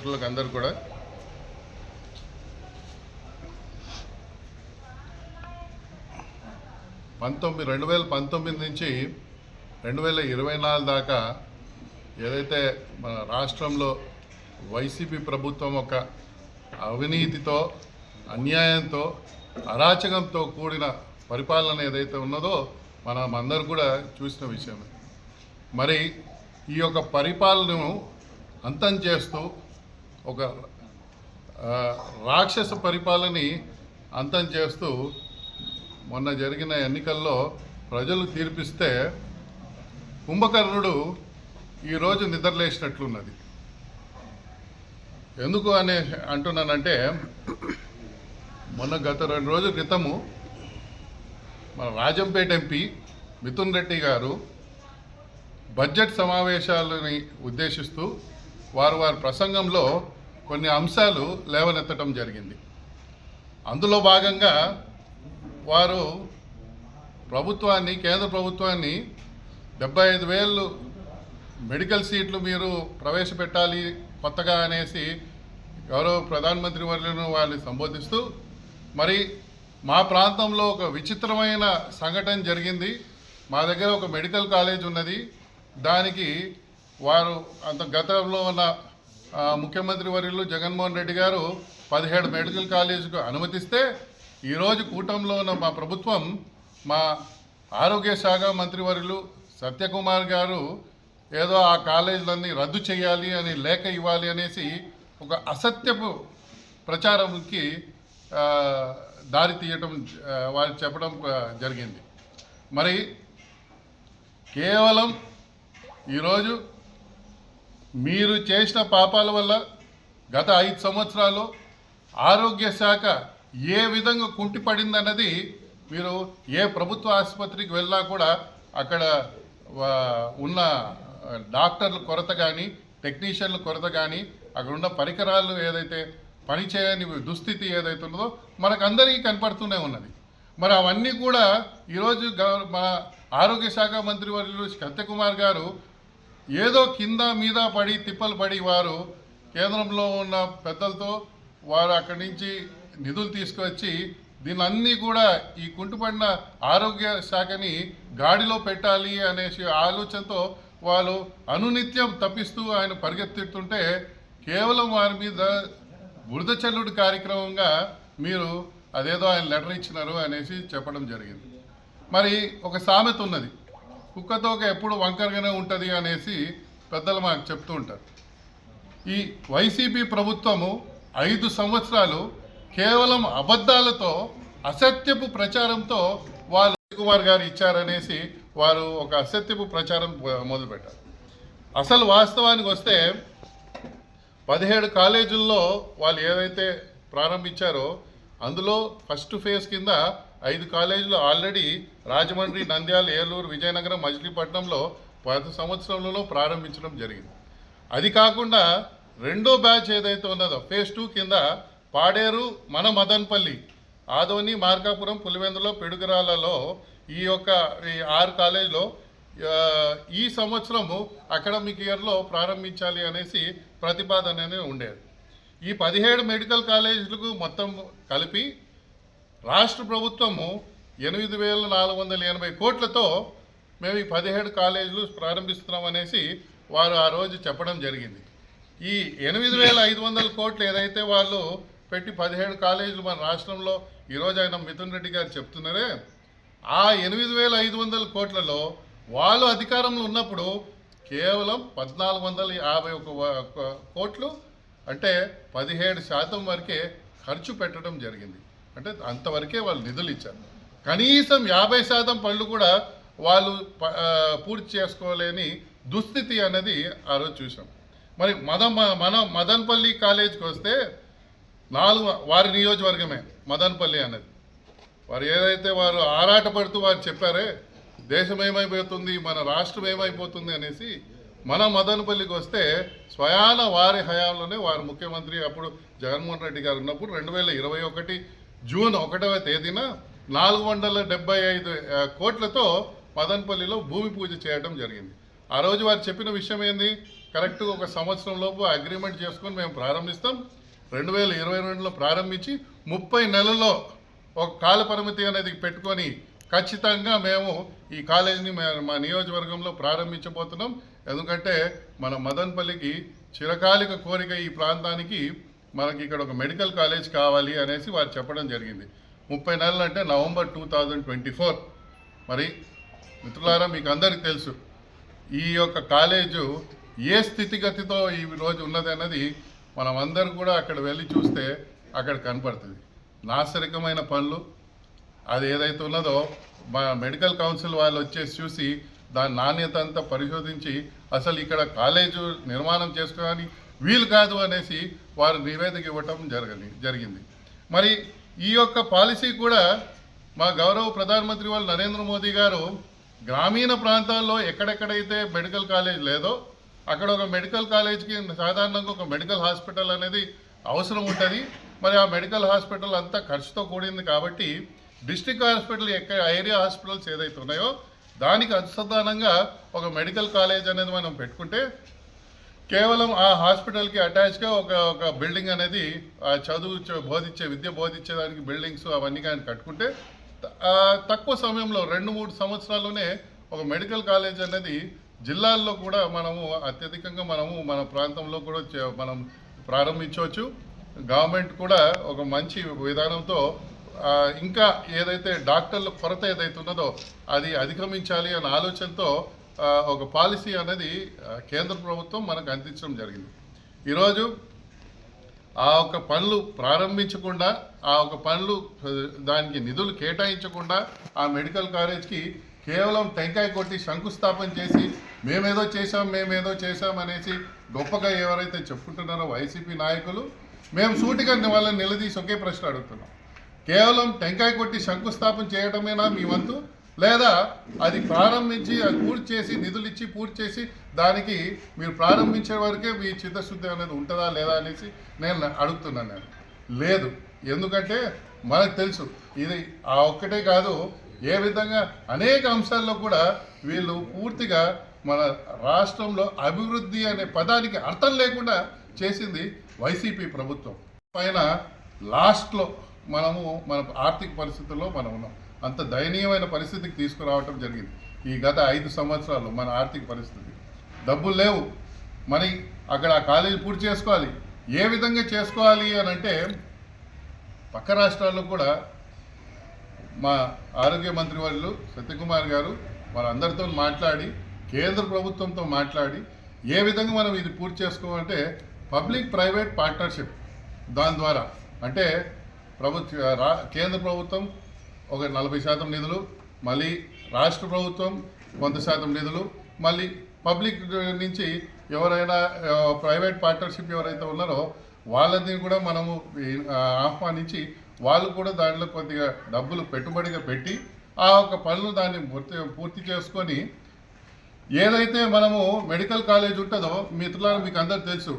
మిత్రులకు అందరు కూడా. పంతొమ్మిది రెండు వేల పంతొమ్మిది నుంచి రెండు వేల ఇరవై నాలుగు దాకా ఏదైతే మన రాష్ట్రంలో వైసీపీ ప్రభుత్వం ఒక అవినీతితో అన్యాయంతో అరాచకంతో కూడిన పరిపాలన ఏదైతే ఉన్నదో మనం అందరూ కూడా చూసిన విషయమే. మరి ఈ యొక్క పరిపాలనను అంతం చేస్తూ ఒక రాక్షస పరిపాలని అంతం చేస్తూ మొన్న జరిగిన ఎన్నికల్లో ప్రజలు తీర్పిస్తే కుంభకర్ణుడు ఈరోజు నిద్రలేసినట్లున్నది ఎందుకు అని అంటున్నానంటే మొన్న గత రెండు రోజుల క్రితము మన రాజంపేట ఎంపీ మిథున్ రెడ్డి గారు బడ్జెట్ సమావేశాలని ఉద్దేశిస్తూ వారు వారి ప్రసంగంలో కొన్ని అంశాలు లేవనెత్తడం జరిగింది. అందులో భాగంగా వారు ప్రభుత్వాన్ని కేంద్ర ప్రభుత్వాన్ని డెబ్బై ఐదు వేలు మెడికల్ సీట్లు మీరు ప్రవేశపెట్టాలి కొత్తగా అనేసి గౌరవ ప్రధానమంత్రి వర్యులను వాళ్ళని సంబోధిస్తూ మరి మా ప్రాంతంలో ఒక విచిత్రమైన సంఘటన జరిగింది. మా దగ్గర ఒక మెడికల్ కాలేజ్ ఉన్నది. దానికి వారు అంత గతంలో ఉన్న ముఖ్యమంత్రి వర్యులు జగన్మోహన్ రెడ్డి గారు పదిహేడు మెడికల్ కాలేజీకు అనుమతిస్తే ఈరోజు కూటమిలో ఉన్న మా ప్రభుత్వం మా ఆరోగ్య శాఖ మంత్రివర్యులు సత్యకుమార్ గారు ఏదో ఆ కాలేజీలన్నీ రద్దు చేయాలి అని లేఖ ఇవ్వాలి అనేసి ఒక అసత్యపు ప్రచారంకి దారి తీయటం వారు చెప్పడం జరిగింది. మరి కేవలం ఈరోజు మీరు చేసిన పాపాల వల్ల గత ఐదు సంవత్సరాలు ఆరోగ్య శాఖ ఏ విధంగా కుంటిపడిందన్నది మీరు ఏ ప్రభుత్వ ఆసుపత్రికి వెళ్ళినా కూడా అక్కడ ఉన్న డాక్టర్ల కొరత కానీ టెక్నీషియన్ల కొరత కానీ అక్కడ ఉన్న పరికరాలు ఏదైతే పనిచేయని దుస్థితి ఏదైతే ఉన్నదో మనకు అందరికీ కనపడుతూనే ఉన్నది. మరి అవన్నీ కూడా ఈరోజు గవ- మన ఆరోగ్య శాఖ మంత్రి వర్యులు సత్యకుమార్ గారు ఏదో కింద మీద పడి తిప్పలు పడి వారు కేంద్రంలో ఉన్న పెద్దలతో వారు అక్కడి నుంచి నిధులు తీసుకువచ్చి దీన్ని కూడా ఈ కుంటుపడిన ఆరోగ్య శాఖని గాడిలో పెట్టాలి అనేసి ఆలోచనతో వాళ్ళు అనునిత్యం తప్పిస్తూ ఆయన పరిగెత్తుతుంటే కేవలం వారి మీద బురద చల్లుడు కార్యక్రమంగా మీరు అదేదో ఆయన లెటర్ ఇచ్చినారు అనేసి చెప్పడం జరిగింది. మరి ఒక సామెత ఉన్నది. కుక్కతోక ఎప్పుడు వంకరగానే ఉంటుంది అనేసి పెద్దలు మాకు చెప్తూ ఉంటారు. ఈ వైసీపీ ప్రభుత్వము ఐదు సంవత్సరాలు కేవలం అబద్ధాలతో అసత్యపు ప్రచారంతో వాళ్ళు కుమార్ గారు ఇచ్చారనేసి వారు ఒక అసత్యపు ప్రచారం మొదలుపెట్టారు. అసలు వాస్తవానికి వస్తే పదిహేడు కాలేజీల్లో వాళ్ళు ఏదైతే ప్రారంభించారో అందులో ఫస్ట్ ఫేజ్ కింద ఐదు కాలేజీలు ఆల్రెడీ రాజమండ్రి నంద్యాల ఏలూరు విజయనగరం మచిలీపట్నంలో పది సంవత్సరంలో ప్రారంభించడం జరిగింది. అది కాకుండా రెండో బ్యాచ్ ఏదైతే ఉన్నదో ఫేజ్ టూ కింద పాడేరు మన మదన్పల్లి ఆదోని మార్కాపురం పులివెందులో పిడుగురాలలో ఈ యొక్క ఈ ఆరు కాలేజీలో ఈ సంవత్సరము అకాడమిక్ ఇయర్లో ప్రారంభించాలి అనేసి ప్రతిపాదన అనేది ఉండేది. ఈ పదిహేడు మెడికల్ కాలేజీలకు మొత్తం కలిపి రాష్ట్ర ప్రభుత్వము ఎనిమిది వేల నాలుగు వందల ఎనభై కోట్లతో మేము ఈ పదిహేడు కాలేజీలు ప్రారంభిస్తున్నాం అనేసి వారు ఆ రోజు చెప్పడం జరిగింది. ఈ ఎనిమిది వేల ఐదు వందల కోట్లు ఏదైతే వాళ్ళు పెట్టి పదిహేడు కాలేజీలు మన రాష్ట్రంలో ఈరోజు ఆయన మిథున్ రెడ్డి గారు చెప్తున్నారే ఆ ఎనిమిది వేల ఐదు వందల కోట్లలో వాళ్ళు అధికారంలో ఉన్నప్పుడు కేవలం పద్నాలుగు వందల యాభై ఒక ఒక కోట్లు అంటే పదిహేడు శాతం వరకే ఖర్చు పెట్టడం జరిగింది. అంటే అంతవరకే వాళ్ళు నిధులు ఇచ్చారు. కనీసం యాభై శాతం పనులు కూడా వాళ్ళు ప- పూర్తి చేసుకోలేని దుస్థితి అనేది ఆ రోజు చూసాం. మరి మద మన మదన్పల్లి కాలేజీకి వస్తే నాలుగు వారి నియోజకవర్గమే మదన్పల్లి అనేది. వారు ఏదైతే వారు ఆరాటపడుతూ వారు చెప్పారే దేశం ఏమైపోతుంది మన రాష్ట్రం ఏమైపోతుంది అనేసి మన మదనపల్లికి వస్తే స్వయాన వారి హయాంలోనే వారు ముఖ్యమంత్రి అప్పుడు జగన్మోహన్ రెడ్డి గారు ఉన్నప్పుడు రెండు వేల ఇరవై ఒకటి జూన్ ఒకటవ తేదీన నాలుగు వందల డెబ్బై ఐదు కోట్లతో మదనపల్లిలో భూమి పూజ చేయడం జరిగింది. ఆ రోజు వారు చెప్పిన విషయం ఏంది? కరెక్ట్ ఒక సంవత్సరం లోపు అగ్రిమెంట్ చేసుకొని మేము ప్రారంభిస్తాం. రెండు వేల ఇరవై రెండులో ప్రారంభించి ముప్పై నెలల్లో ఒక కాల పరిమితి అనేది పెట్టుకొని ఖచ్చితంగా మేము ఈ కాలేజీని మా నియోజకవర్గంలో ప్రారంభించబోతున్నాం. ఎందుకంటే మన మదన్పల్లికి చిరకాలిక కోరిక ఈ ప్రాంతానికి మనకి ఇక్కడ ఒక మెడికల్ కాలేజ్ కావాలి అనేసి వారు చెప్పడం జరిగింది. ముప్పై నెలలు అంటే November two thousand twenty four. మరి మిత్రులారా మీకు అందరికీ తెలుసు ఈ యొక్క కాలేజు ఏ స్థితిగతితో ఈ రోజు ఉన్నది అన్నది మనం అందరూ కూడా అక్కడ వెళ్ళి చూస్తే అక్కడ కనపడుతుంది. నాసరికమైన పనులు అది ఏదైతే ఉన్నదో మా మెడికల్ కౌన్సిల్ వాళ్ళు వచ్చేసి చూసి దాని నాణ్యత అంతా పరిశోధించి అసలు ఇక్కడ కాలేజు నిర్మాణం చేసుకోవడానికి వీలు కాదు అనేసి వారు నివేదిక ఇవ్వటం జరగని జరిగింది. మరి ఈ యొక్క పాలసీ కూడా మా గౌరవ ప్రధానమంత్రి వాళ్ళు నరేంద్ర మోదీ గారు గ్రామీణ ప్రాంతాల్లో ఎక్కడెక్కడైతే మెడికల్ కాలేజ్ లేదో అక్కడ ఒక మెడికల్ కాలేజ్కి సాధారణంగా ఒక మెడికల్ హాస్పిటల్ అనేది అవసరం ఉంటుంది. మరి ఆ మెడికల్ హాస్పిటల్ అంతా ఖర్చుతో కూడింది కాబట్టి డిస్టిక్ హాస్పిటల్ ఎక్కడ ఏరియా హాస్పిటల్స్ ఏదైతే ఉన్నాయో దానికి అనుసంధానంగా ఒక మెడికల్ కాలేజ్ అనేది మనం పెట్టుకుంటే కేవలం ఆ హాస్పిటల్కి అటాచ్గా ఒక ఒక బిల్డింగ్ అనేది ఆ చదువు బోధించే విద్య బోధించేదానికి బిల్డింగ్స్ అవన్నీ కానీ కట్టుకుంటే తక్కువ సమయంలో రెండు మూడు సంవత్సరాల్లోనే ఒక మెడికల్ కాలేజ్ అనేది జిల్లాల్లో కూడా మనము అత్యధికంగా మనము మన ప్రాంతంలో కూడా చే- మనం ప్రారంభించవచ్చు. గవర్నమెంట్ కూడా ఒక మంచి విధానంతో ఇంకా ఏదైతే డాక్టర్ల కొరత ఏదైతే ఉన్నదో అది అధిగమించాలి అనే ఆలోచనతో ఒక పాలసీ అనేది కేంద్ర ప్రభుత్వం మనకు అందించడం జరిగింది. ఈరోజు ఆ ఒక పనులు ప్రారంభించకుండా ఆ ఒక పనులు దానికి నిధులు కేటాయించకుండా ఆ మెడికల్ కాలేజ్కి కేవలం టెంకాయ కొట్టి శంకుస్థాపన చేసి మేమేదో చేశాం మేమేదో చేశాం అనేసి గొప్పగా ఎవరైతే చెప్పుకుంటున్నారో వైసీపీ నాయకులు మేము సూటిగా వాళ్ళని నిలదీసి ఒకే ప్రశ్న అడుగుతున్నాం. కేవలం టెంకాయ కొట్టి శంకుస్థాపన చేయటమేనా మీ వంతు? లేదా అది ప్రారంభించి అది పూర్తి చేసి నిధులు ఇచ్చి పూర్తి చేసి దానికి మీరు ప్రారంభించే వరకే మీ చిత్తశుద్ధి అనేది ఉంటుందా లేదా అనేసి నేను అడుగుతున్నాను నేను. లేదు. ఎందుకంటే మనకు తెలుసు. ఇది ఆ ఒక్కటే కాదు. ఏ విధంగా అనేక అంశాల్లో కూడా వీళ్ళు పూర్తిగా మన రాష్ట్రంలో అభివృద్ధి అనే పదానికి అర్థం లేకుండా చేసింది వైసీపీ ప్రభుత్వం. పైన లాస్ట్లో మనము మన ఆర్థిక పరిస్థితుల్లో మనం ఉన్నాం. అంత దయనీయమైన పరిస్థితికి తీసుకురావటం జరిగింది. ఈ గత ఐదు సంవత్సరాలు మన ఆర్థిక పరిస్థితి. డబ్బులు లేవు. మరి అక్కడ ఆ కాలేజీ పూర్తి చేసుకోవాలి. ఏ విధంగా చేసుకోవాలి అని అంటే పక్క రాష్ట్రాల్లో కూడా మా ఆరోగ్య మంత్రి వాళ్ళు సత్యకుమార్ గారు వాళ్ళందరితో మాట్లాడి కేంద్ర ప్రభుత్వంతో మాట్లాడి ఏ విధంగా మనం ఇది పూర్తి చేసుకోవాలంటే పబ్లిక్ ప్రైవేట్ పార్ట్నర్షిప్ దాని ద్వారా. అంటే ప్రభుత్వ రా కేంద్ర ప్రభుత్వం ఒక నలభై శాతం నిధులు మళ్ళీ రాష్ట్ర ప్రభుత్వం కొంత శాతం నిధులు మళ్ళీ పబ్లిక్ నుంచి ఎవరైనా ప్రైవేట్ పార్ట్నర్షిప్ ఎవరైతే ఉన్నారో వాళ్ళని కూడా మనము ఆహ్వానించి వాళ్ళు కూడా దాంట్లో కొద్దిగా డబ్బులు పెట్టుబడిగా పెట్టి ఆ ఒక పనులు దాన్ని పూర్తి పూర్తి చేసుకొని ఏదైతే మనము మెడికల్ కాలేజ్ ఉంటుందో మిత్రులారా మీకు అందరు తెలుసు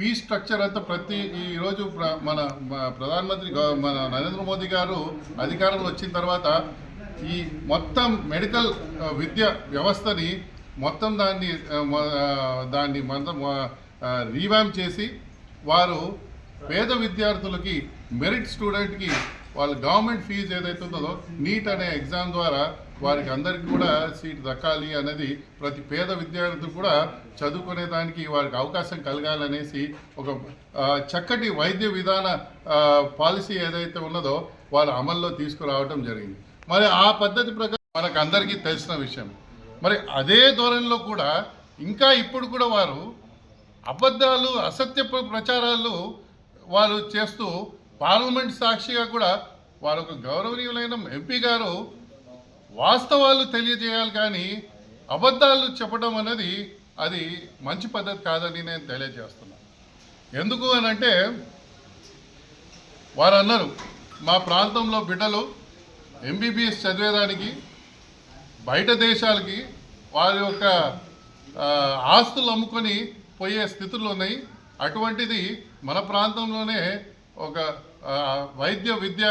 ఫీ స్ట్రక్చర్ అంతా ప్రతి ఈరోజు ప్ర- మన ప్రధానమంత్రి మన నరేంద్ర మోదీ గారు అధికారంలో వచ్చిన తర్వాత ఈ మొత్తం మెడికల్ విద్య వ్యవస్థని మొత్తం దాన్ని దాన్ని మొత్తం రీవామ్ చేసి వారు పేద విద్యార్థులకి మెరిట్ స్టూడెంట్కి వాళ్ళ గవర్నమెంట్ ఫీజు ఏదైతే ఉందో నీట్ అనే ఎగ్జామ్ ద్వారా వారికి అందరికీ కూడా సీట్ దక్కాలి అనేది ప్రతి పేద విద్యార్థి కూడా చదువుకునే దానికి వారికి అవకాశం కలగాలనేసి ఒక చక్కటి వైద్య విధాన పాలసీ ఏదైతే ఉన్నదో వాళ్ళు అమల్లో తీసుకురావడం జరిగింది. మరి ఆ పద్ధతి ప్రకారం మనకు అందరికీ తెలిసిన విషయం. మరి అదే ధోరణిలో కూడా ఇంకా ఇప్పుడు కూడా వారు అబద్ధాలు అసత్య ప్రచారాలు వారు చేస్తూ పార్లమెంట్ సాక్షిగా కూడా వారు ఒక గౌరవనీయులైన ఎంపీ గారు వాస్తవాలు తెలియజేయాలి కానీ అబద్ధాలు చెప్పడం అనేది అది మంచి పద్ధతి కాదని నేను తెలియజేస్తున్నాను ఎందుకు అని అంటే వారు అన్నారు మా ప్రాంతంలో బిడ్డలు ఎంబీబీఎస్ చదివేదానికి బయట దేశాలకి వారి యొక్క ఆస్తులు అమ్ముకొని పోయే స్థితులు ఉన్నాయి. అటువంటిది మన ప్రాంతంలోనే ఒక వైద్య విద్య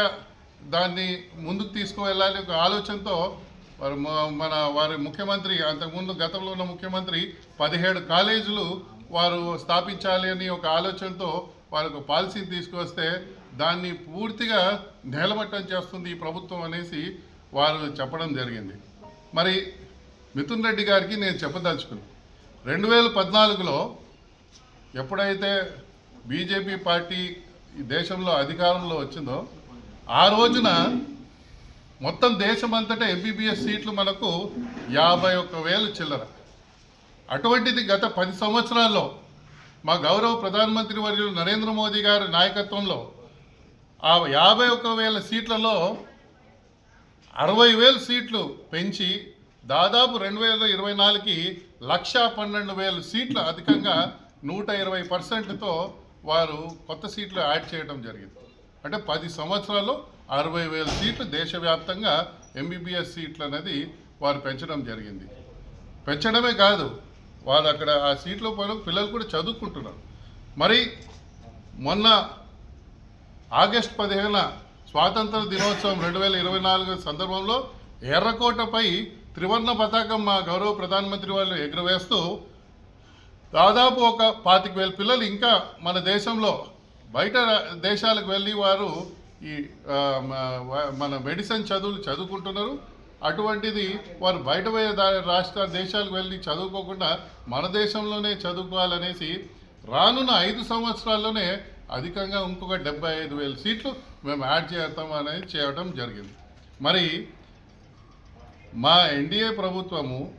దాన్ని ముందుకు తీసుకువెళ్ళాలి ఒక ఆలోచనతో వారు మన వారి ముఖ్యమంత్రి అంతకుముందు గతంలో ఉన్న ముఖ్యమంత్రి పదిహేడు కాలేజీలు వారు స్థాపించాలి అని ఒక ఆలోచనతో వారు ఒక పాలసీని తీసుకొస్తే దాన్ని పూర్తిగా నేలమట్టం చేస్తుంది ఈ ప్రభుత్వం అనేసి వారు చెప్పడం జరిగింది. మరి మిథున్ రెడ్డి గారికి నేను చెప్పదలుచుకున్నాను రెండు వేల పద్నాలుగులో ఎప్పుడైతే బీజేపీ పార్టీ ఈ దేశంలో అధికారంలో వచ్చిందో ఆ రోజున మొత్తం దేశమంతటా ఎంబీబీఎస్ సీట్లు మనకు యాభై ఒక్క వేలు చిల్లర. అటువంటిది గత పది సంవత్సరాల్లో మా గౌరవ ప్రధానమంత్రి వర్యులు నరేంద్ర మోదీ గారి నాయకత్వంలో ఆ యాభై ఒక్క వేల సీట్లలో అరవై వేల సీట్లు పెంచి దాదాపు రెండు వేల ఇరవై నాలుగుకి లక్షా పన్నెండు వేల సీట్లు అధికంగా నూట ఇరవై పర్సెంట్తో వారు కొత్త సీట్లు యాడ్ చేయడం జరిగింది. అంటే పది సంవత్సరాల్లో అరవై వేల సీట్లు దేశవ్యాప్తంగా ఎంబీబీఎస్ సీట్లు అనేది వారు పెంచడం జరిగింది. పెంచడమే కాదు వాళ్ళు అక్కడ ఆ సీట్లో పోయిన పిల్లలు కూడా చదువుకుంటున్నారు. మరి మొన్న ఆగస్ట్ పదిహేన స్వాతంత్ర దినోత్సవం రెండు వేల ఇరవై నాలుగు సందర్భంలో ఎర్రకోటపై త్రివర్ణ పతాకం మా గౌరవ ప్రధానమంత్రి వాళ్ళు ఎగురవేస్తూ దాదాపు ఒక పాతిక వేల పిల్లలు ఇంకా మన దేశంలో బయట రా- దేశాలకు వెళ్ళి వారు ఈ మన మెడిసిన్ చదువులు చదువుకుంటున్నారు. అటువంటిది వారు బయట రాష్ట్ర దేశాలకు వెళ్ళి చదువుకోకుండా మన దేశంలోనే చదువుకోవాలనేసి రానున్న ఐదు సంవత్సరాల్లోనే అధికంగా ఇంకొక డెబ్బై ఐదు వేల సీట్లు మేము యాడ్ చేస్తాం అనేది చేయడం జరిగింది. మరి మా ఎన్డీఏ ప్రభుత్వము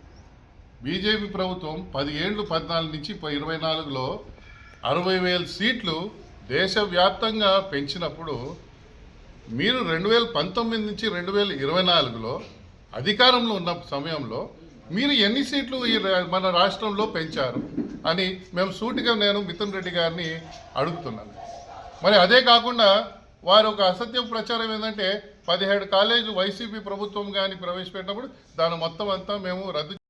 బీజేపీ ప్రభుత్వం పది ఏళ్ళు పద్నాలుగు నుంచి ఇరవై నాలుగులో అరవై వేల సీట్లు దేశవ్యాప్తంగా పెంచినప్పుడు మీరు రెండు వేల పంతొమ్మిది నుంచి రెండు వేల ఇరవై నాలుగులో అధికారంలో ఉన్న సమయంలో మీరు ఎన్ని సీట్లు ఈ రా- మన రాష్ట్రంలో పెంచారు అని మేము సూటిగా నేను మిథున్ రెడ్డి గారిని అడుగుతున్నాను. మరి అదే కాకుండా వారు ఒక అసత్య ప్రచారం ఏంటంటే పదిహేడు కాలేజీలు వైసీపీ ప్రభుత్వం కానీ ప్రవేశపెట్టినప్పుడు దాని మొత్తం అంతా మేము రద్దు